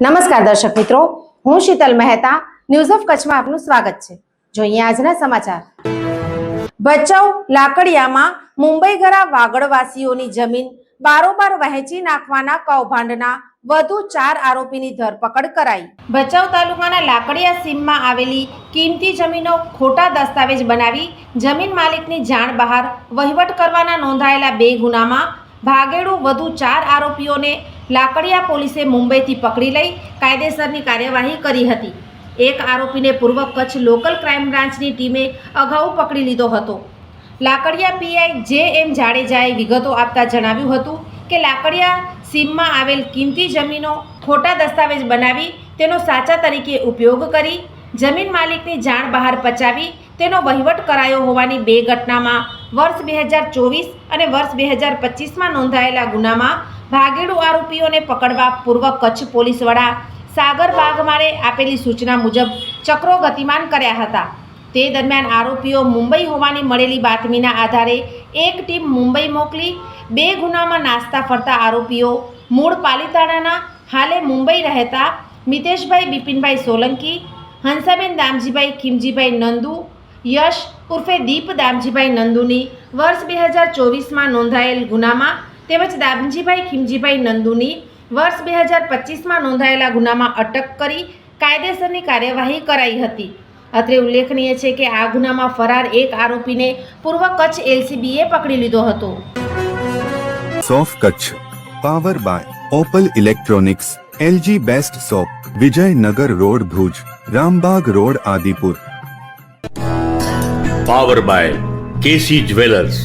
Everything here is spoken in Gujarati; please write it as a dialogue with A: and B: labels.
A: નમસ્કાર દર્શક મિત્રો, હું શીતલ મહેતા ન્યૂઝ ઓફ કચ્છમાં આપનું સ્વાગત છે. જોઈએ આજના સમાચાર. ભચાઉ લાકડિયામાં મુંબઈ ગરા વાગડવાસીઓની જમીન બારોબાર વહેંચી નાખવાના કૌભાંડના વધુ ચાર આરોપીની ધરપકડ કરાઈ. ભચાઉ તાલુકાના લાકડિયા સીમમાં આવેલી કિંમતી જમીનો ખોટા દસ્તાવેજ બનાવી જમીન માલિકની જાણ બહાર વહીવટ કરવાના નોંધાયેલા બે ગુનામાં ભાગેડુ વધુ ચાર આરોપીઓને લાકડિયા પોલીસે મુંબઈથી પકડી લઈ કાયદેસરની કાર્યવાહી કરી હતી. એક આરોપીને પૂર્વ કચ્છ લોકલ ક્રાઇમ બ્રાન્ચની ટીમે અગાઉ પકડી લીધો હતો. લાકડિયા પીઆઈ જે એમ જાડેજાએ વિગતો આપતા જણાવ્યું હતું કે લાકડિયા સીમમાં આવેલ કિંમતી જમીનો ખોટા દસ્તાવેજ બનાવી તેનો સાચા તરીકે ઉપયોગ કરી જમીન માલિકની જાણ બહાર પચાવી તેનો વહીવટ કરાયો હોવાની બે ઘટનામાં વર્ષ બે હજાર ચોવીસ અને વર્ષ બે હજાર પચીસમાં નોંધાયેલા ગુનામાં ભાગેડુ આરોપીઓને પકડવા પૂર્વ કચ્છ પોલીસ વડા સાગર બાગમારે આપેલી સૂચના મુજબ ચક્રો ગતિમાન કર્યા હતા. તે દરમિયાન આરોપીઓ મુંબઈ હોવાની મળેલી બાતમીના આધારે એક ટીમ મુંબઈ મોકલી, બે ગુનામાં નાસ્તા ફરતા આરોપીઓ મૂળ પાલીતાણાના હાલે મુંબઈ રહેતા મિતેશભાઈ બિપિનભાઈ સોલંકી, હંસાબેન દામજીભાઈ ખીમજીભાઈ નંદુ, યશ ઉર્ફે દીપ દામજીભાઈ નંદુની વર્ષ બે હજાર ચોવીસમાં નોંધાયેલ ગુનામાં તેમજ દામજીભાઈ ખીમજીભાઈ નંદુની વર્ષ બે હજાર પચીસમાં નોંધાયેલા ગુનામાં અટક કરી કાયદેસરની કાર્યવાહી કરાઈ હતી. અત્રે ઉલ્લેખનીય છે કે આ ગુનામાં ફરાર એક આરોપીને પૂર્વ કચ્છ એલસીબીએ પકડી લીધો હતો.
B: સોફ Kutch power by Opal electronics LG best shop Vijaynagar road Bhuj Rambag road Adipur.
C: Power by KC jewellers.